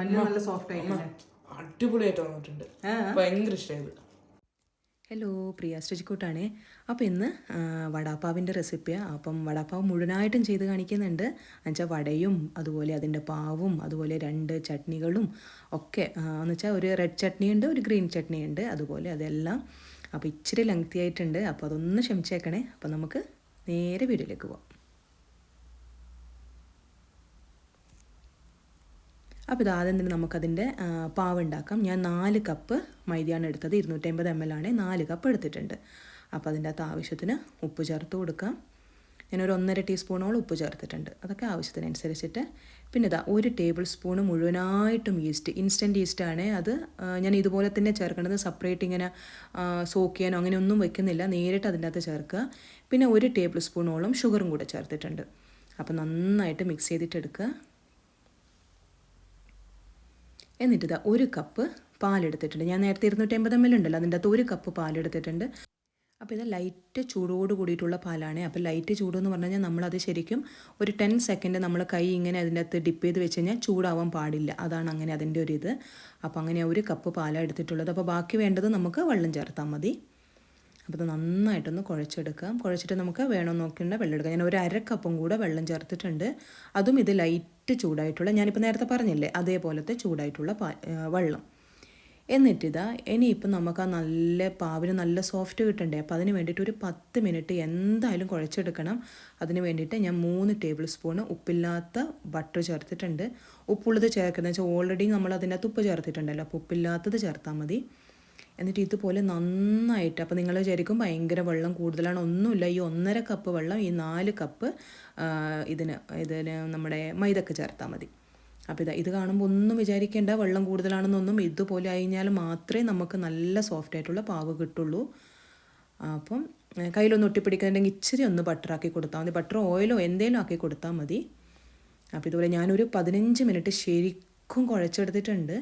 നല്ല സോഫ്റ്റ് അടിപൊളിയായിട്ട് വന്നിട്ടുണ്ട്. ഭയങ്കര ഇഷ്ടമായത് ഹലോ പ്രിയ ശ്രീജിക്കൂട്ടാണേ അപ്പോൾ ഇന്ന് വടാപ്പാവിന്റെ റെസിപ്പിയാണ് അപ്പം വടാപ്പാവ് മുഴുവനായിട്ടും ചെയ്ത് കാണിക്കുന്നുണ്ട്. എന്നുവെച്ചാൽ വടയും അതുപോലെ അതിന്റെ പാവും അതുപോലെ രണ്ട് ചട്നികളും ഒക്കെ എന്ന് വെച്ചാൽ ഒരു റെഡ് ചട്നി ഉണ്ട് ഒരു ഗ്രീൻ ചട്നി ഉണ്ട് അതുപോലെ അതെല്ലാം അപ്പോൾ ഇച്ചിരി ലെങ്തി ആയിട്ടുണ്ട്. അപ്പോൾ അതൊന്ന് ക്ഷമിച്ചേക്കണേ. അപ്പോൾ നമുക്ക് നേരെ വീഡിയോയിലേക്ക് പോവാം. അപ്പോൾ ഇത് ആദ്യം തന്നെ നമുക്കതിന്റെ ആ, പാവ് ഉണ്ടാക്കാം ഞാൻ നാല് കപ്പ് മൈദയാണ് എടുത്തത്. ഇരുന്നൂറ്റമ്പത് എം എൽ ആണ്. നാല് കപ്പ് എടുത്തിട്ടുണ്ട്. അപ്പോൾ അതിന്റെ അകത്ത് ആവശ്യത്തിന് ഉപ്പ് ചേർത്ത് കൊടുക്കാം. ഞാനൊരു ഒന്നര ടീസ്പൂണോളം ഉപ്പ് ചേർത്തിട്ടുണ്ട്. അതൊക്കെ ആവശ്യത്തിനനുസരിച്ചിട്ട്. പിന്നെ ഇതാ ഒരു ടേബിൾ സ്പൂൺ മുഴുവനായിട്ടും ഈസ്റ്റ് ഇൻസ്റ്റന്റ് ആണ് അത് ഞാൻ ഇതുപോലെ തന്നെ ചേർക്കുന്നത്. സെപ്പറേറ്റ് ഇങ്ങനെ സോക്ക് ചെയ്യാനോ അങ്ങനെ ഒന്നും വെക്കുന്നില്ല. നേരിട്ട് അതിന്റെ അകത്ത് ചേർക്കുക. പിന്നെ ഒരു ടേബിൾ സ്പൂണോളം ഷുഗറും കൂടെ ചേർത്തിട്ടുണ്ട്. അപ്പോൾ നന്നായിട്ട് മിക്സ് ചെയ്തിട്ടെടുക്കുക. എന്നിട്ട് ഇതാ ഒരു കപ്പ് പാലെടുത്തിട്ടുണ്ട്. ഞാൻ നേരത്തെ ഇരുന്നൂറ്റമ്പത് എം എൽ ഉണ്ടല്ലോ അതിന്റെ അകത്ത് ഒരു കപ്പ് പാലെടുത്തിട്ടുണ്ട്. അപ്പോൾ ഇത് ലൈറ്റ് ചൂടോട് കൂടിയിട്ടുള്ള പാലാണ്. അപ്പോൾ ലൈറ്റ് ചൂടെന്ന് പറഞ്ഞു കഴിഞ്ഞാൽ നമ്മളത് ശരിക്കും ഒരു ടെൻ സെക്കൻഡ് നമ്മൾ കൈ ഇങ്ങനെ അതിന്റെ അകത്ത് ഡിപ്പ് ചെയ്ത് വെച്ച് കഴിഞ്ഞാൽ ചൂടാവാൻ പാടില്ല. അതാണ് അങ്ങനെ അതിന്റെ ഒരു ഇത് അപ്പോൾ അങ്ങനെ ഒരു കപ്പ് പാലാണ് എടുത്തിട്ടുള്ളത്. അപ്പോൾ ബാക്കി വേണ്ടത് നമുക്ക് വെള്ളം ചേർത്താൽ മതി. അപ്പോൾ ഇത് നന്നായിട്ടൊന്ന് കുഴച്ചെടുക്കാം. കുഴച്ചിട്ട് നമുക്ക് വേണം നോക്കേണ്ട വെള്ളം എടുക്കാം ഞാൻ ഒരു അരക്കപ്പും കപ്പും കൂടെ വെള്ളം ചേർത്തിട്ടുണ്ട്. അതും ഇത് ലൈറ്റ് ചൂടായിട്ടുള്ള ഞാനിപ്പോൾ നേരത്തെ പറഞ്ഞില്ലേ അതേപോലത്തെ ചൂടായിട്ടുള്ള വെള്ളം. എന്നിട്ടിതാ ഇനിയിപ്പം നമുക്ക് ആ നല്ല പാവിന് നല്ല സോഫ്റ്റ് കിട്ടണ്ടേ അപ്പോൾ അതിന് വേണ്ടിയിട്ട് ഒരു പത്ത് മിനിറ്റ് എന്തായാലും കുഴച്ചെടുക്കണം. അതിന് വേണ്ടിയിട്ട് ഞാൻ മൂന്ന് ടേബിൾ സ്പൂൺ ഉപ്പില്ലാത്ത ബട്ടർ ചേർത്തിട്ടുണ്ട്. ഉപ്പുള്ളത് ചേർക്കുന്നത് വെച്ചാൽ ഓൾറെഡി നമ്മൾ അതിനകത്ത് ഉപ്പ് ചേർത്തിട്ടുണ്ടല്ലോ അപ്പോൾ ഉപ്പില്ലാത്തത് ചേർത്താൽ മതി. എന്നിട്ട് ഇതുപോലെ നന്നായിട്ട് അപ്പോൾ നിങ്ങൾ വിചാരിക്കും ഭയങ്കര വെള്ളം കൂടുതലാണ്. ഒന്നുമില്ല ഈ ഒന്നര കപ്പ് വെള്ളം ഈ നാല് കപ്പ് ഇതിന് ഇതിന് നമ്മുടെ മൈദക്ക് ചേർത്താൽ മതി. അപ്പോൾ ഇതാ ഇത് കാണുമ്പോൾ ഒന്നും വിചാരിക്കേണ്ട വെള്ളം കൂടുതലാണെന്നൊന്നും ഇതുപോലെ കഴിഞ്ഞാൽ മാത്രമേ നമുക്ക് നല്ല സോഫ്റ്റ് ആയിട്ടുള്ള പാവ് കിട്ടുള്ളൂ. അപ്പം കയ്യിലൊന്നും ഒട്ടിപ്പിടിക്കുന്നുണ്ടെങ്കിൽ ഇച്ചിരി ഒന്ന് ബട്ടറാക്കി കൊടുത്താൽ മതി. ബട്ടറോ ഓയിലോ എന്തേലും ആക്കി കൊടുത്താൽ മതി. അപ്പോൾ ഇതുപോലെ ഞാനൊരു പതിനഞ്ച് മിനിറ്റ് ശരിക്കും കുഴച്ചെടുത്തിട്ടുണ്ട്.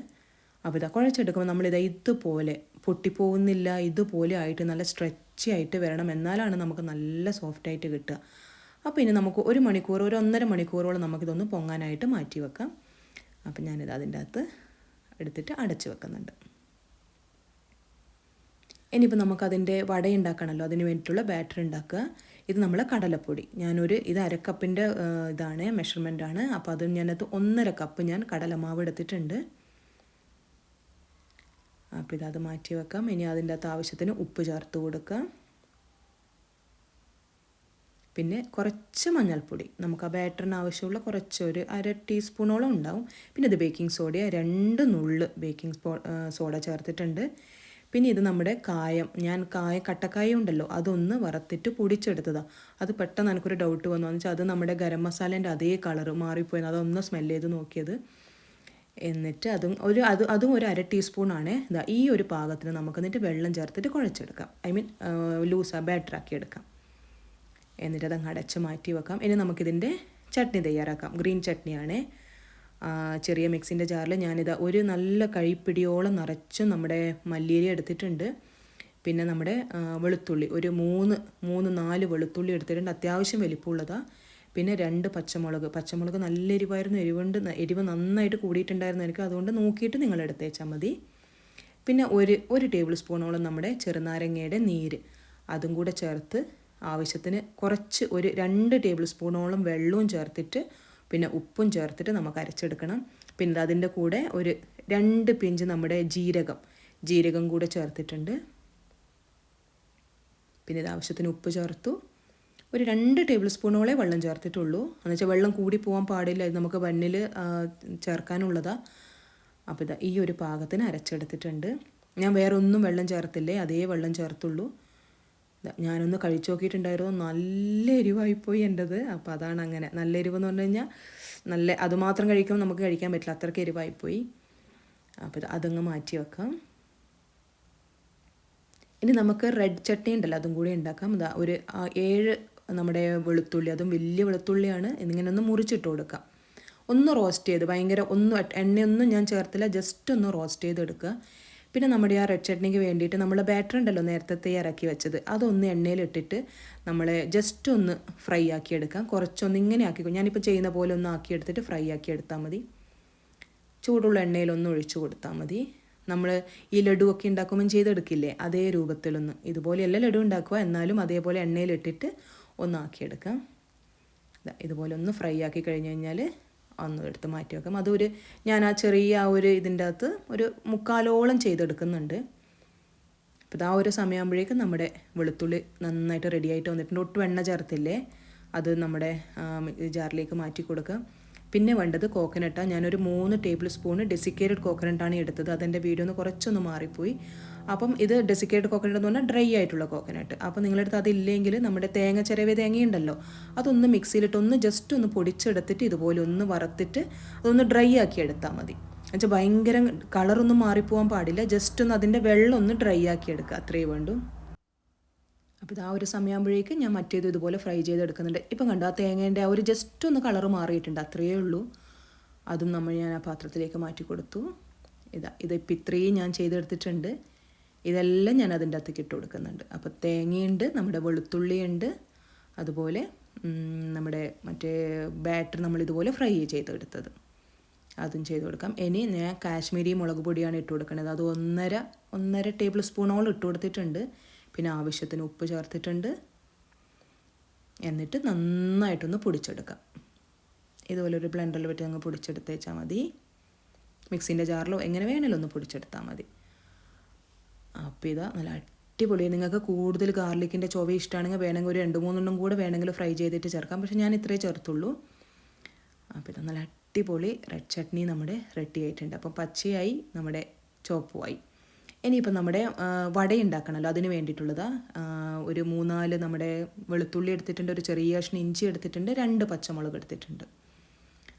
അപ്പോൾ ഇതാ കുഴച്ചെടുക്കുമ്പോൾ ഇതാ ഇതുപോലെ പൊട്ടിപ്പോകുന്നില്ല ഇതുപോലെ ആയിട്ട് നല്ല സ്ട്രെച്ചി ആയിട്ട് വരണം എന്നാലാണ് നമുക്ക് നല്ല സോഫ്റ്റ് ആയിട്ട് കിട്ടുക. അപ്പോൾ ഇനി നമുക്ക് ഒരു മണിക്കൂർ ഒരു ഒന്നര മണിക്കൂറോളം നമുക്കിതൊന്ന് പൊങ്ങാനായിട്ട് മാറ്റി വെക്കാം. അപ്പം ഞാനിത് അതിന്റെ അകത്ത് എടുത്തിട്ട് അടച്ചു വെക്കുന്നുണ്ട്. ഇനിയിപ്പോൾ നമുക്കതിന്റെ വട ഉണ്ടാക്കണമല്ലോ അതിന് വേണ്ടിയിട്ടുള്ള ബാറ്റർ ഉണ്ടാക്കുക. ഇത് നമ്മൾ കടലപ്പൊടി. ഞാനൊരു ഇത് അരക്കപ്പിന്റെ ഇതാണ് മെഷർമെന്റ് ആണ്. അപ്പോൾ അത് ഞാനത് ഒന്നര കപ്പ് ഞാൻ കടലമാവ് എടുത്തിട്ടുണ്ട്. അപ്പോൾ ഇതത് മാറ്റി വെക്കാം. ഇനി അതിന്റെ അകത്ത് ആവശ്യത്തിന് ഉപ്പ് ചേർത്ത് കൊടുക്കാം. പിന്നെ കുറച്ച് മഞ്ഞൾപ്പൊടി. നമുക്ക് ആ ബാറ്ററിന് ആവശ്യമുള്ള കുറച്ച് ഒരു അര ടീസ്പൂണോളം ഉണ്ടാവും. പിന്നെ ഇത് ബേക്കിംഗ് സോഡ രണ്ട് നുള്ള് ബേക്കിംഗ് സോഡ ചേർത്തിട്ടുണ്ട്. പിന്നെ ഇത് നമ്മുടെ കായം. ഞാൻ കായ കട്ടക്കായ ഉണ്ടല്ലോ അതൊന്ന് വറുത്തിട്ട് പൊടിച്ചെടുത്തതാണ് അത് പെട്ടെന്ന് എനിക്കൊരു ഡൗട്ട് വന്നു. എന്ന് വെച്ചാൽ അത് നമ്മുടെ ഗരം മസാലേന്റെ അതേ കളറ് മാറിപ്പോയി അതൊന്ന് സ്മെല്ല് ചെയ്ത് നോക്കിയത്. എന്നിട്ട് അതും ഒരു അത് അതും ഒരു അര ടീസ്പൂണാണ് ഇതാ ഈ ഒരു പാകത്തിന് നമുക്ക് എന്നിട്ട് വെള്ളം ചേർത്തിട്ട് കുഴച്ചെടുക്കാം. ഐ മീൻ ലൂസാ ബാറ്ററാക്കി എടുക്കാം. എന്നിട്ട് അതങ്ങ് അടച്ച് മാറ്റി വെക്കാം. ഇനി നമുക്കിതിന്റെ ചട്നി തയ്യാറാക്കാം. ഗ്രീൻ ചട്നിയാണ്. ചെറിയ മിക്സിന്റെ ജാറിൽ ഞാനിത് ഒരു നല്ല കഴിപ്പിടിയോളം നിറച്ചും നമ്മുടെ മല്ലിയില എടുത്തിട്ടുണ്ട്. പിന്നെ നമ്മുടെ വെളുത്തുള്ളി ഒരു മൂന്ന് മൂന്ന് നാല് വെളുത്തുള്ളി എടുത്തിട്ടുണ്ട്. അത്യാവശ്യം വലിപ്പമുള്ളതാണ് പിന്നെ രണ്ട് പച്ചമുളക്. പച്ചമുളക് നല്ല എരിവായിരുന്നു. എരിവുണ്ട് എരിവ് നന്നായിട്ട് കൂടിയിട്ടുണ്ടായിരുന്നു എനിക്ക് അതുകൊണ്ട് നോക്കിയിട്ട് നിങ്ങൾ എടുത്തേച്ചാൽ മതി. പിന്നെ ഒരു ഒരു ടേബിൾ സ്പൂണോളം നമ്മുടെ ചെറുനാരങ്ങയുടെ നീര്. അതും കൂടെ ചേർത്ത് ആവശ്യത്തിന് കുറച്ച് ഒരു രണ്ട് ടേബിൾ സ്പൂണോളം വെള്ളവും ചേർത്തിട്ട് പിന്നെ ഉപ്പും ചേർത്തിട്ട് നമുക്ക് അരച്ചെടുക്കണം. പിന്നെ അതിന്റെ കൂടെ ഒരു രണ്ട് പിഞ്ച് നമ്മുടെ ജീരകം. ജീരകം കൂടെ ചേർത്തിട്ടുണ്ട്. പിന്നെ ഇത് ആവശ്യത്തിന് ഉപ്പ് ചേർത്തു. ഒരു രണ്ട് ടേബിൾ സ്പൂണോളെ വെള്ളം ചേർത്തിട്ടുള്ളൂ. എന്നുവെച്ചാൽ വെള്ളം കൂടി പോകാൻ പാടില്ല. ഇത് നമുക്ക് ബണ്ണിൽ ചേർക്കാനുള്ളതാണ് അപ്പോൾ ഇതാ ഈ ഒരു പാകത്തിന് അരച്ചെടുത്തിട്ടുണ്ട്. ഞാൻ വേറെ ഒന്നും വെള്ളം ചേർത്തില്ലേ അതേ വെള്ളം ചേർത്തുള്ളൂ. ഞാനൊന്ന് കഴിച്ചു നോക്കിയിട്ടുണ്ടായിരുന്നു. നല്ല എരിവായിപ്പോയി എന്റെത്. അപ്പോൾ അതാണ് അങ്ങനെ. നല്ല എരിവെന്ന് പറഞ്ഞു കഴിഞ്ഞാൽ നല്ല അതുമാത്രം കഴിക്കുമ്പോൾ നമുക്ക് കഴിക്കാൻ പറ്റില്ല. അത്രയ്ക്ക് എരിവായിപ്പോയി. അപ്പോൾ ഇത് അതങ്ങ് മാറ്റി വെക്കാം. ഇനി നമുക്ക് റെഡ് ചട്നി ഉണ്ടല്ലോ അതും കൂടി ഉണ്ടാക്കാം. ഇതാ ഒരു ഏഴ് നമ്മുടെ വെളുത്തുള്ളി അതും വലിയ വെളുത്തുള്ളിയാണ്. എന്നിങ്ങനെ ഒന്ന് മുറിച്ചിട്ട് കൊടുക്കുക ഒന്ന് റോസ്റ്റ് ചെയ്ത് ഭയങ്കര ഒന്നും എണ്ണയൊന്നും ഞാൻ ചേർത്തില്ല. ജസ്റ്റ് ഒന്ന് റോസ്റ്റ് ചെയ്തെടുക്കുക. പിന്നെ നമ്മുടെ ആ റെഡ് ചട്നിക്ക് വേണ്ടിയിട്ട് നമ്മൾ ബാറ്റർ ഉണ്ടല്ലോ നേരത്തെ തയ്യാറാക്കി വെച്ചത്. അതൊന്ന് എണ്ണയിലിട്ടിട്ട് നമ്മൾ ജസ്റ്റ് ഒന്ന് ഫ്രൈ ആക്കി എടുക്കാം. കുറച്ചൊന്ന് ഇങ്ങനെ ആക്കി ഞാനിപ്പോൾ ചെയ്യുന്ന പോലെ ഒന്ന് ആക്കി എടുത്തിട്ട് ഫ്രൈ ആക്കി എടുത്താൽ മതി. ചൂടുള്ള എണ്ണയിലൊന്ന് ഒഴിച്ചു കൊടുത്താൽ മതി. നമ്മൾ ഈ ലഡുവൊക്കെ ഉണ്ടാക്കുമ്പം ചെയ്തെടുക്കില്ലേ? അതേ രൂപത്തിലൊന്ന്. ഇതുപോലെയല്ല ലഡു ഉണ്ടാക്കുക. എന്നാലും അതേപോലെ എണ്ണയിലിട്ടിട്ട് ഒന്നാക്കിയെടുക്കാം. ഇതുപോലെ ഒന്ന് ഫ്രൈ ആക്കി കഴിഞ്ഞ് കഴിഞ്ഞാൽ ഒന്ന് എടുത്ത് മാറ്റി വെക്കാം. അതൊരു ഞാൻ ആ ചെറിയ ആ ഒരു ഇതിന്റെ അകത്ത് ഒരു മുക്കാലോളം ചെയ്തെടുക്കുന്നുണ്ട്. അപ്പോൾ ആ ഒരു സമയമാകുമ്പോഴേക്കും നമ്മുടെ വെളുത്തുള്ളി നന്നായിട്ട് റെഡി ആയിട്ട് വന്നിട്ടുണ്ട്. ഒട്ടും എണ്ണ ചേർത്തില്ലേ? അത് നമ്മുടെ ജാറിലേക്ക് മാറ്റി കൊടുക്കുക പിന്നെ വേണ്ടത് കോക്കനട്ടാണ് ഞാനൊരു മൂന്ന് ടേബിൾ സ്പൂൺ ഡെസിക്കേറ്റഡ് കോക്കനട്ടാണ് എടുത്തത്. അതെന്റെ വീഡിയോ ഒന്ന് കുറച്ചൊന്ന് മാറിപ്പോയി. അപ്പം ഇത് ഡെസിക്കേറ്റഡ് കോക്കനട്ട് എന്ന് പറഞ്ഞാൽ ഡ്രൈ ആയിട്ടുള്ള കോക്കനട്ട് അപ്പോൾ നിങ്ങളടുത്ത് അതില്ലെങ്കിൽ നമ്മുടെ തേങ്ങ ചിരവ തേങ്ങയുണ്ടല്ലോ അതൊന്ന് മിക്സിയിലിട്ട് ഒന്ന് ജസ്റ്റ് ഒന്ന് പൊടിച്ചെടുത്തിട്ട് ഇതുപോലെ ഒന്ന് വറുത്തിട്ട് അതൊന്ന് ഡ്രൈ ആക്കി എടുത്താൽ മതി. എന്നുവെച്ചാൽ ഭയങ്കര കളറൊന്നും മാറിപ്പോകാൻ പാടില്ല. ജസ്റ്റ് ഒന്ന് അതിന്റെ വെള്ളം ഒന്ന് ഡ്രൈ ആക്കി എടുക്കുക. അത്രയേ വേണ്ടൂ. അപ്പോൾ ഇത് ആ ഒരു സമയമാകുമ്പോഴേക്ക് ഞാൻ മറ്റേത് ഇതുപോലെ ഫ്രൈ ചെയ്തെടുക്കുന്നുണ്ട്. ഇപ്പം കണ്ടോ ആ തേങ്ങേന്റെ ആ ഒരു ജസ്റ്റ് ഒന്ന് കളർ മാറിയിട്ടുണ്ട്. അത്രയേ ഉള്ളൂ. അതും നമ്മൾ ഞാൻ ആ പാത്രത്തിലേക്ക് മാറ്റി കൊടുത്തു. ഇതാ ഇതിപ്പോൾ ഇത്രയും ഞാൻ ചെയ്തെടുത്തിട്ടുണ്ട്. ഇതെല്ലാം ഞാൻ അതിന്റെ അകത്തേക്ക് ഇട്ട് കൊടുക്കുന്നുണ്ട്. അപ്പോൾ തേങ്ങയുണ്ട് നമ്മുടെ വെളുത്തുള്ളിയുണ്ട് അതുപോലെ നമ്മുടെ മറ്റേ ബാറ്റർ നമ്മൾ ഇതുപോലെ ഫ്രൈ ചെയ്തെടുത്തത്. അതും ചെയ്ത് കൊടുക്കാം. ഇനി ഞാൻ കാശ്മീരി മുളക് പൊടിയാണ് ഇട്ട് കൊടുക്കുന്നത്. അത് ഒന്നര ഒന്നര ടേബിൾ സ്പൂണോളം ഇട്ട് കൊടുത്തിട്ടുണ്ട്. പിന്നെ ആവശ്യത്തിന് ഉപ്പ് ചേർത്തിട്ടുണ്ട്. എന്നിട്ട് നന്നായിട്ടൊന്ന് പൊടിച്ചെടുക്കാം. ഇതുപോലെ ഒരു ബ്ലെൻഡറിൽ പറ്റി അങ്ങ് പൊടിച്ചെടുത്തേച്ചാൽ മതി. മിക്സിന്റെ ജാറിലോ എങ്ങനെ വേണേലും ഒന്ന് പൊടിച്ചെടുത്താൽ മതി. അപ്പോൾ ഇതാ നല്ല അടിപൊളി. നിങ്ങൾക്ക് കൂടുതൽ ഗാർലിക്കിന്റെ ചൊവ ഇഷ്ടമാണെങ്കിൽ വേണമെങ്കിൽ ഒരു രണ്ട് മൂന്നെണ്ണം കൂടെ വേണമെങ്കിൽ ഫ്രൈ ചെയ്തിട്ട് ചേർക്കാം. പക്ഷേ ഞാൻ ഇത്രേ ചേർത്തുള്ളൂ. അപ്പോൾ ഇത് നല്ല അടിപൊളി റെഡ് ചട്നി നമ്മുടെ റെഡി ആയിട്ടുണ്ട്. അപ്പം പച്ചയായി നമ്മുടെ ചോപ്പുമായി ഇനിയിപ്പോൾ നമ്മുടെ വട ഉണ്ടാക്കണമല്ലോ അതിന് വേണ്ടിയിട്ടുള്ളത് ഒരു മൂന്നാൽ നമ്മുടെ വെളുത്തുള്ളി എടുത്തിട്ടുണ്ട് ഒരു ചെറിയ കഷ്ണം ഇഞ്ചി എടുത്തിട്ടുണ്ട് രണ്ട് പച്ചമുളക് എടുത്തിട്ടുണ്ട്.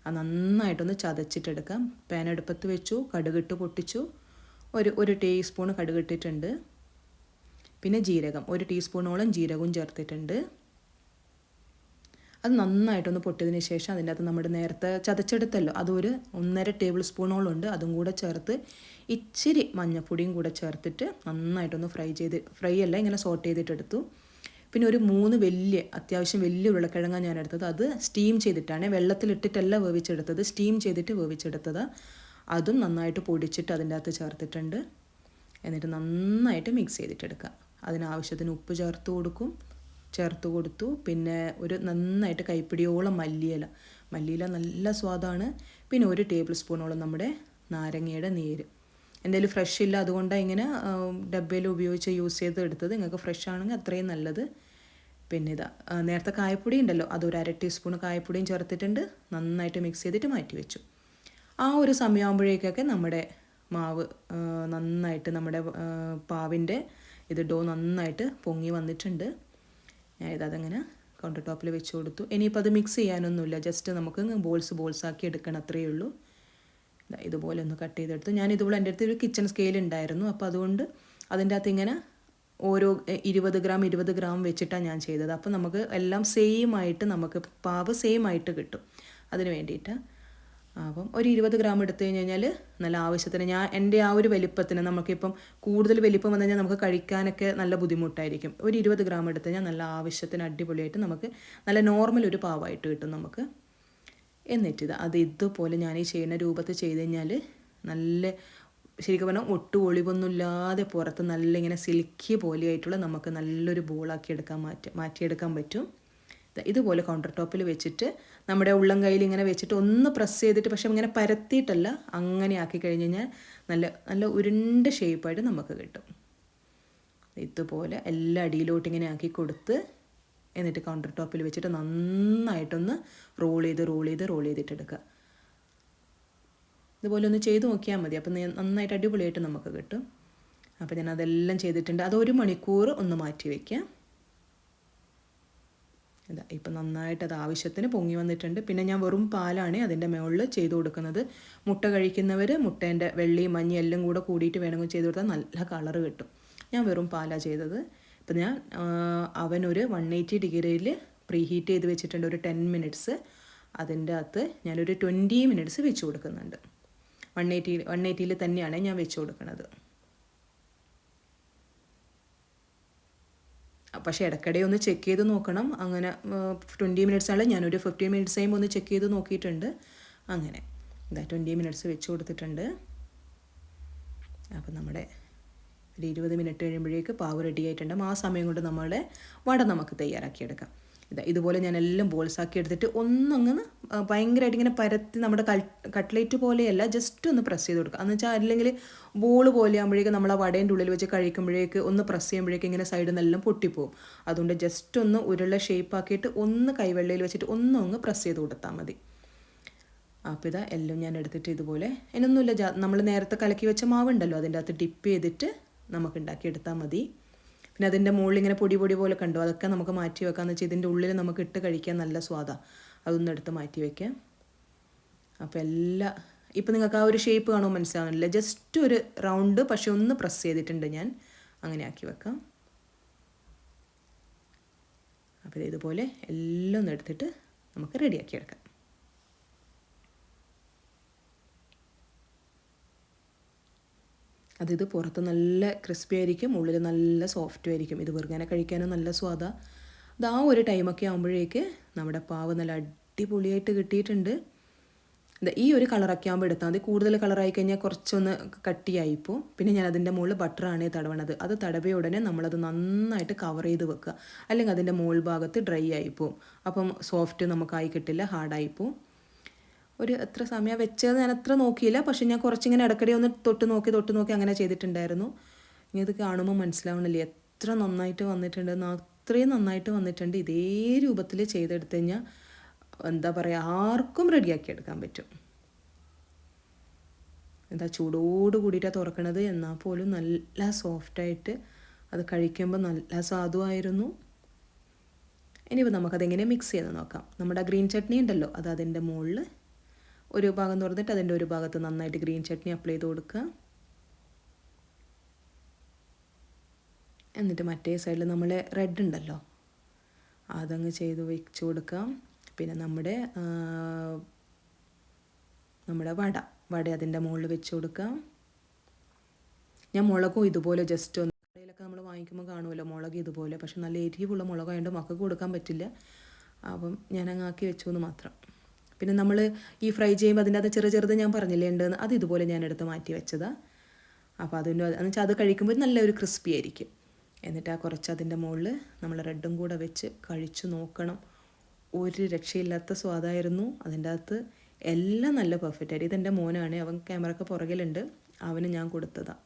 അത് നന്നായിട്ടൊന്ന് ചതച്ചിട്ടെടുക്കാം. പാൻ അടുപ്പത്ത് വെച്ചു കടുകിട്ട് പൊട്ടിച്ചു. ഒരു ഒരു ടീസ്പൂൺ കടുകിട്ടിട്ടുണ്ട്. പിന്നെ ജീരകം ഒരു ടീസ്പൂണോളം ജീരകവും ചേർത്തിട്ടുണ്ട്. അത് നന്നായിട്ടൊന്ന് പൊട്ടിയതിന് ശേഷം അതിന്റെ അകത്ത് നമ്മുടെ നേരത്തെ ചതച്ചെടുത്തല്ലോ. അതൊരു ഒന്നര ടേബിൾ സ്പൂണോളം ഉണ്ട് അതും കൂടെ ചേർത്ത് ഇച്ചിരി മഞ്ഞപ്പൊടിയും കൂടെ ചേർത്തിട്ട് നന്നായിട്ടൊന്ന് ഫ്രൈ ചെയ്ത് ഫ്രൈ അല്ല ഇങ്ങനെ സോട്ട് ചെയ്തിട്ടെടുത്തു. പിന്നെ ഒരു മൂന്ന് വലിയ അത്യാവശ്യം വലിയ ഉരുളക്കിഴങ്ങാണ് ഞാൻ എടുത്തത് അത് സ്റ്റീം ചെയ്തിട്ടാണ്. വെള്ളത്തിലിട്ടിട്ടല്ല വേവിച്ചെടുത്തത്. സ്റ്റീം ചെയ്തിട്ട് വേവിച്ചെടുത്തത്. അതും നന്നായിട്ട് പൊടിച്ചിട്ട് അതിന്റെ അകത്ത് ചേർത്തിട്ടുണ്ട്. എന്നിട്ട് നന്നായിട്ട് മിക്സ് ചെയ്തിട്ടെടുക്കുക. അതിനാവശ്യത്തിന് ഉപ്പ് ചേർത്ത് കൊടുക്കും. ചേർത്ത് കൊടുത്തു. പിന്നെ ഒരു നന്നായിട്ട് കൈപ്പിടിയോളം മല്ലിയില. മല്ലിയില നല്ല സ്വാദാണ്. പിന്നെ ഒരു ടേബിൾ സ്പൂണോളം നമ്മുടെ നാരങ്ങയുടെ നീര്. കയ്യിൽ ഫ്രഷ് ഇല്ല. അതുകൊണ്ടാണ് ഇങ്ങനെ ഡബ്ബയിൽ ഉപയോഗിച്ച് യൂസ് ചെയ്ത് എടുത്തത്. നിങ്ങൾക്ക് ഫ്രഷ് ആണെങ്കിൽ അത്രയും നല്ലത്. പിന്നെ ഇതാ നേരത്തെ കായപ്പൊടി ഉണ്ടല്ലോ. അതൊരു അര ടീസ്പൂൺ കായപ്പൊടിയും ചേർത്തിട്ടുണ്ട്. നന്നായിട്ട് മിക്സ് ചെയ്തിട്ട് മാറ്റി വെച്ചു. ആ ഒരു സമയമാകുമ്പോഴേക്കൊക്കെ നമ്മുടെ മാവ് നന്നായിട്ട് നമ്മുടെ പാവിന്റെ ഇത് ഡോ നന്നായിട്ട് പൊങ്ങി വന്നിട്ടുണ്ട്. ഞാൻ ഇതങ്ങനെ കൗണ്ടർ ടോപ്പിൽ വെച്ച് കൊടുത്തു. ഇനിയിപ്പോൾ അത് മിക്സ് ചെയ്യാനൊന്നുമില്ല. ജസ്റ്റ് നമുക്ക് ബോൾസ് ബോൾസ് ആക്കി എടുക്കണം അത്രയേ ഉള്ളൂ. ഇതുപോലെ ഒന്ന് കട്ട് ചെയ്തെടുത്തു. ഞാൻ ഇതുപോലെ എന്റെ അടുത്ത് ഒരു കിച്ചൺ സ്കെയിൽ ഉണ്ടായിരുന്നു. അപ്പോൾ അതുകൊണ്ട് അതിന്റെ അകത്ത് ഇങ്ങനെ ഓരോ ഇരുപത് ഗ്രാം ഇരുപത് ഗ്രാം വെച്ചിട്ടാണ് ഞാൻ ചെയ്തത്. അപ്പോൾ നമുക്ക് എല്ലാം സെയിം ആയിട്ട് നമുക്ക് പാവ് സെയിം ആയിട്ട് കിട്ടും. അതിന് വേണ്ടിയിട്ട് അപ്പം ഒരു ഇരുപത് ഗ്രാം എടുത്തു കഴിഞ്ഞ് കഴിഞ്ഞാൽ നല്ല ആവശ്യത്തിന് ഞാൻ എന്റെ ആ ഒരു വലിപ്പത്തിന് നമുക്കിപ്പം കൂടുതൽ വലിപ്പം വന്നു കഴിഞ്ഞാൽ നമുക്ക് കഴിക്കാനൊക്കെ നല്ല ബുദ്ധിമുട്ടായിരിക്കും. ഒരു ഇരുപത് ഗ്രാം എടുത്തു കഴിഞ്ഞാൽ നല്ല ആവശ്യത്തിന് അടിപൊളിയായിട്ട് നമുക്ക് നല്ല നോർമൽ ഒരു പാവായിട്ട് കിട്ടും നമുക്ക്. എന്നിട്ടിത് അത് ഇതുപോലെ ഞാൻ ഈ ചെയ്യുന്ന രൂപത്തിൽ ചെയ്ത് കഴിഞ്ഞാൽ നല്ല ശരിക്കും പറഞ്ഞാൽ ഒട്ടും ഒളിവൊന്നുമില്ലാതെ പുറത്ത് നല്ല ഇങ്ങനെ സിൽക്കി പോലെയായിട്ടുള്ള നമുക്ക് നല്ലൊരു ബോളാക്കി എടുക്കാൻ മാറ്റി മാറ്റിയെടുക്കാൻ പറ്റും. ഇതുപോലെ കൗണ്ടർ ടോപ്പിൽ വെച്ചിട്ട് നമ്മുടെ ഉള്ളം കയ്യിൽ ഇങ്ങനെ വെച്ചിട്ട് ഒന്ന് പ്രസ് ചെയ്തിട്ട് പക്ഷേ ഇങ്ങനെ പരത്തിയിട്ടല്ല അങ്ങനെ ആക്കി കഴിഞ്ഞ് കഴിഞ്ഞാൽ നല്ല നല്ല ഉരുണ്ട ഷേപ്പായിട്ട് നമുക്ക് കിട്ടും. ഇതുപോലെ എല്ലാ അടിയിലോട്ട് ഇങ്ങനെ ആക്കി കൊടുത്ത് എന്നിട്ട് കൗണ്ടർ ടോപ്പിൽ വെച്ചിട്ട് നന്നായിട്ടൊന്ന് റോൾ ചെയ്ത് റോൾ ചെയ്ത് റോൾ ചെയ്തിട്ടെടുക്കുക ഇതുപോലെ ഒന്ന് ചെയ്ത് നോക്കിയാൽ മതി. അപ്പം നന്നായിട്ട് അടിപൊളിയായിട്ട് നമുക്ക് കിട്ടും. അപ്പോൾ ഞാൻ അതെല്ലാം ചെയ്തിട്ടുണ്ട്. അത് ഒരു മണിക്കൂർ ഒന്ന് മാറ്റി വയ്ക്കാം ഇതാ ഇപ്പം നന്നായിട്ട് അത് ആവശ്യത്തിന് പൊങ്ങി വന്നിട്ടുണ്ട്. പിന്നെ ഞാൻ വെറും പാലാണ് അതിന്റെ മുകളിൽ ചെയ്ത് കൊടുക്കുന്നത്. മുട്ട കഴിക്കുന്നവർ മുട്ടേന്റെ വെള്ളയും മഞ്ഞയും എല്ലാം കൂടെ കൂടിയിട്ട് വേണമെങ്കിൽ ചെയ്ത് കൊടുത്താൽ നല്ല കളർ കിട്ടും. ഞാൻ വെറും പാലാണ് ചെയ്തത്. ഇപ്പം ഞാൻ അവനൊരു വൺ എയ്റ്റി ഡിഗ്രിയിൽ പ്രീ ഹീറ്റ് ചെയ്ത് വെച്ചിട്ടുണ്ട് ഒരു ടെൻ മിനിറ്റ്സ്. അതിന്റെ അകത്ത് ഞാനൊരു ട്വന്റി മിനിറ്റ്സ് വെച്ച് കൊടുക്കുന്നുണ്ട്. വൺ എയ്റ്റി വൺ എയ്റ്റിയിൽ തന്നെയാണ് ഞാൻ വെച്ച് കൊടുക്കുന്നത്. പക്ഷേ ഇടയ്ക്കിടെ ഒന്ന് ചെക്ക് ചെയ്ത് നോക്കണം. അങ്ങനെ ട്വന്റി മിനിറ്റ്സ് ആണ്. ഞാനൊരു ഫിഫ്റ്റീൻ മിനിറ്റ്സ് ആയും ഒന്ന് ചെക്ക് ചെയ്ത് നോക്കിയിട്ടുണ്ട്. അങ്ങനെ. ഇതാ ട്വന്റി മിനിറ്റ്സ് വെച്ച് കൊടുത്തിട്ടുണ്ട്. അപ്പം നമ്മുടെ ഒരു ഇരുപത് മിനിറ്റ് കഴിയുമ്പോഴേക്ക് പാവ് റെഡി ആയിട്ടുണ്ട്. ആ സമയം കൊണ്ട് നമ്മളുടെ വട നമുക്ക് തയ്യാറാക്കിയെടുക്കാം. ഇതുപോലെ ഞാൻ എല്ലാം ബോൾസാക്കി എടുത്തിട്ട് ഒന്നങ്ങ് ഭയങ്കരമായിട്ട് ഇങ്ങനെ പരത്തി നമ്മുടെ കട്ട്ലേറ്റ് പോലെയല്ല ജസ്റ്റ് ഒന്ന് പ്രസ് ചെയ്ത് കൊടുക്കുക. എന്ന് വെച്ചാൽ അല്ലെങ്കിൽ ബോൾ പോലെ ആകുമ്പോഴേക്കും നമ്മൾ ആ വടേന്റെ ഉള്ളിൽ വെച്ച് കഴിക്കുമ്പോഴേക്ക് ഒന്ന് പ്രസ് ചെയ്യുമ്പോഴേക്കും ഇങ്ങനെ സൈഡിൽ നിന്നെല്ലാം പൊട്ടിപ്പോവും. അതുകൊണ്ട് ജസ്റ്റ് ഒന്ന് ഉരുള ഷേപ്പ് ആക്കിയിട്ട് ഒന്ന് കൈവെള്ളയിൽ വെച്ചിട്ട് ഒന്നും അങ്ങ് പ്രസ് ചെയ്ത് കൊടുത്താൽ മതി. അപ്പോൾ ഇതാ എല്ലാം ഞാൻ എടുത്തിട്ട് ഇതുപോലെ. അതിനൊന്നുമില്ല നമ്മൾ നേരത്തെ കലക്കി വെച്ച മാവുണ്ടല്ലോ അതിന്റെ അകത്ത് ഡിപ്പ് ചെയ്തിട്ട് നമുക്ക് ഉണ്ടാക്കിയെടുത്താൽ മതി. പിന്നെ അതിന്റെ മുകളിൽ ഇങ്ങനെ പൊടി പൊടി പോലെ കണ്ടു. അതൊക്കെ നമുക്ക് മാറ്റി വെക്കാമെന്ന് വെച്ചാൽ ഇതിന്റെ ഉള്ളിൽ നമുക്ക് ഇട്ട് കഴിക്കാൻ നല്ല സ്വാദാണ് അതൊന്നും എടുത്ത് മാറ്റി വെക്കാം. അപ്പോൾ എല്ലാ ഇപ്പം നിങ്ങൾക്ക് ആ ഒരു ഷേപ്പ് കാണുമ്പോൾ മനസ്സിലാവുന്നില്ല. ജസ്റ്റ് ഒരു റൗണ്ട് പക്ഷെ ഒന്ന് പ്രസ് ചെയ്തിട്ടുണ്ട് ഞാൻ. അങ്ങനെ ആക്കി വെക്കാം. അപ്പോൾ ഇതുപോലെ എല്ലാം ഒന്ന് എടുത്തിട്ട് നമുക്ക് റെഡിയാക്കി എടുക്കാം. അതിത് പുറത്ത് നല്ല ക്രിസ്പി ആയിരിക്കും ഉള്ളിൽ നല്ല സോഫ്റ്റ് ആയിരിക്കും. ഇത് വെറുങ്ങനെ കഴിക്കാനും നല്ല സ്വാദാണ് അത് ആ ഒരു ടൈമൊക്കെ ആകുമ്പോഴേക്ക് നമ്മുടെ പാവ് നല്ല അടിപൊളിയായിട്ട് കിട്ടിയിട്ടുണ്ട്. ഈ ഒരു കളറൊക്കെ ആകുമ്പോൾ എടുത്താൽ മതി. കൂടുതൽ കളറായി കഴിഞ്ഞാൽ കുറച്ചൊന്ന് കട്ടിയായിപ്പോൾ പിന്നെ ഞാൻ അതിന്റെ മുകളിൽ ബട്ടറാണ് തടവണത്. അത് തടവിയ ഉടനെ നമ്മളത് നന്നായിട്ട് കവർ ചെയ്ത് വെക്കുക. അല്ലെങ്കിൽ അതിന്റെ മുകൾ ഭാഗത്ത് ഡ്രൈ ആയിപ്പോവും അപ്പം സോഫ്റ്റ് നമുക്കായി കിട്ടില്ല ഹാർഡായിപ്പോവും ഒരു എത്ര സമയം വെച്ചത് ഞാൻ അത്ര നോക്കിയില്ല. പക്ഷെ ഞാൻ കുറച്ചിങ്ങനെ ഇടയ്ക്കിടെ ഒന്ന് തൊട്ട് നോക്കി തൊട്ട് നോക്കി അങ്ങനെ ചെയ്തിട്ടുണ്ടായിരുന്നു. ഇനി ഇത് കാണുമ്പോൾ മനസ്സിലാവണില്ലേ. എത്ര നന്നായിട്ട് വന്നിട്ടുണ്ട് അത്രയും നന്നായിട്ട് വന്നിട്ടുണ്ട് ഇതേ രൂപത്തിൽ ചെയ്തെടുത്ത് കഴിഞ്ഞാൽ എന്താ പറയുക ആർക്കും റെഡിയാക്കി എടുക്കാൻ പറ്റും. എന്താ ചൂടോട് കൂടിയിട്ടാണ് തുറക്കണത്. എന്നാൽ പോലും നല്ല സോഫ്റ്റായിട്ട് അത് കഴിക്കുമ്പോൾ നല്ല സ്വാദുമായിരുന്നു. ഇനിയിപ്പോൾ നമുക്കതെങ്ങനെ മിക്സ് ചെയ്ത് നോക്കാം. നമ്മുടെ ഗ്രീൻ ചട്നി ഉണ്ടല്ലോ അത് അതിന്റെ മുകളിൽ ഒരു ഭാഗം തുറന്നിട്ട് അതിന്റെ ഒരു ഭാഗത്ത് നന്നായിട്ട് ഗ്രീൻ ചട്നി അപ്ലൈ ചെയ്ത് കൊടുക്കുക. എന്നിട്ട് മറ്റേ സൈഡിൽ നമ്മൾ റെഡ് ഉണ്ടല്ലോ അതങ്ങ് ചെയ്ത് വെച്ച് കൊടുക്കാം പിന്നെ നമ്മുടെ നമ്മുടെ വട വട അതിന്റെ മുകളിൽ വെച്ച് കൊടുക്കാം ഞാൻ മുളകും ഇതുപോലെ ജസ്റ്റ് ഒന്ന് കടയിലൊക്കെ നമ്മൾ വാങ്ങിക്കുമ്പോൾ കാണുമല്ലോ മുളക് ഇതുപോലെ. പക്ഷെ നല്ല എരിവുള്ള മുളകായതുകൊണ്ട് മക്കൾക്ക് കൊടുക്കാൻ പറ്റില്ല. അപ്പം ആക്കി വെച്ചു എന്ന് മാത്രം. പിന്നെ നമ്മൾ ഈ ഫ്രൈ ചെയ്യുമ്പോൾ അതിന്റെ അത് ചെറു ചെറുത് ഞാൻ പറഞ്ഞില്ലേ ഉണ്ടെന്ന് അത് ഇതുപോലെ ഞാൻ എടുത്ത് മാറ്റി വെച്ചതാണ് അപ്പോൾ അതിന്റെ എന്ന് വെച്ചാൽ അത് കഴിക്കുമ്പോൾ നല്ലൊരു ക്രിസ്പി ആയിരിക്കും. എന്നിട്ട് ആ കുറച്ച് അതിന്റെ മുകളിൽ നമ്മൾ റെഡും കൂടെ വെച്ച് കഴിച്ചു നോക്കണം. ഒരു രക്ഷയില്ലാത്ത സ്വാദായിരുന്നു. അതിന്റെ അകത്ത് എല്ലാം നല്ല പെർഫെക്റ്റ് ആയിട്ട്. ഇതെന്റെ മോനാണ് അവൻ ക്യാമറക്ക് പുറകിലുണ്ട്. അവന് ഞാൻ കൊടുത്തതാണ്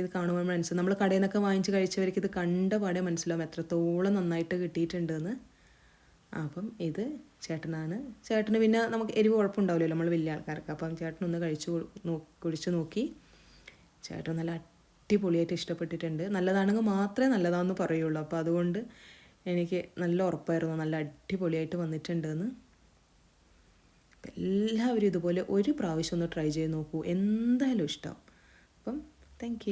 ഇത് കാണുമ്പോൾ മനസ്സിലാവും. നമ്മൾ കടയിൽ നിന്നൊക്കെ വാങ്ങിച്ച് കഴിച്ചവർക്ക് ഇത് കണ്ട പാടെ മനസ്സിലാവും എത്രത്തോളം നന്നായിട്ട് കിട്ടിയിട്ടുണ്ടെന്ന് അപ്പം ഇത് ചേട്ടനാണ്. ചേട്ടന് പിന്നെ നമുക്ക് എരിവ് കുഴപ്പമുണ്ടാവില്ലല്ലോ നമ്മൾ വലിയ ആൾക്കാർക്ക്. അപ്പം ചേട്ടൻ ഒന്ന് കഴിച്ചു കുടിച്ചു നോക്കി. ചേട്ടൻ നല്ല അടിപൊളിയായിട്ട് ഇഷ്ടപ്പെട്ടിട്ടുണ്ട്. നല്ലതാണെങ്കിൽ മാത്രമേ നല്ലതാണെന്ന് പറയുള്ളൂ. അപ്പോൾ അതുകൊണ്ട് എനിക്ക് നല്ല ഉറപ്പായിരുന്നു. നല്ല അടിപൊളിയായിട്ട് വന്നിട്ടുണ്ടെന്ന്. എല്ലാവരും ഇതുപോലെ ഒരു പ്രാവശ്യം ഒന്ന് ട്രൈ ചെയ്ത് നോക്കൂ. എന്തായാലും ഇഷ്ടം. അപ്പം താങ്ക്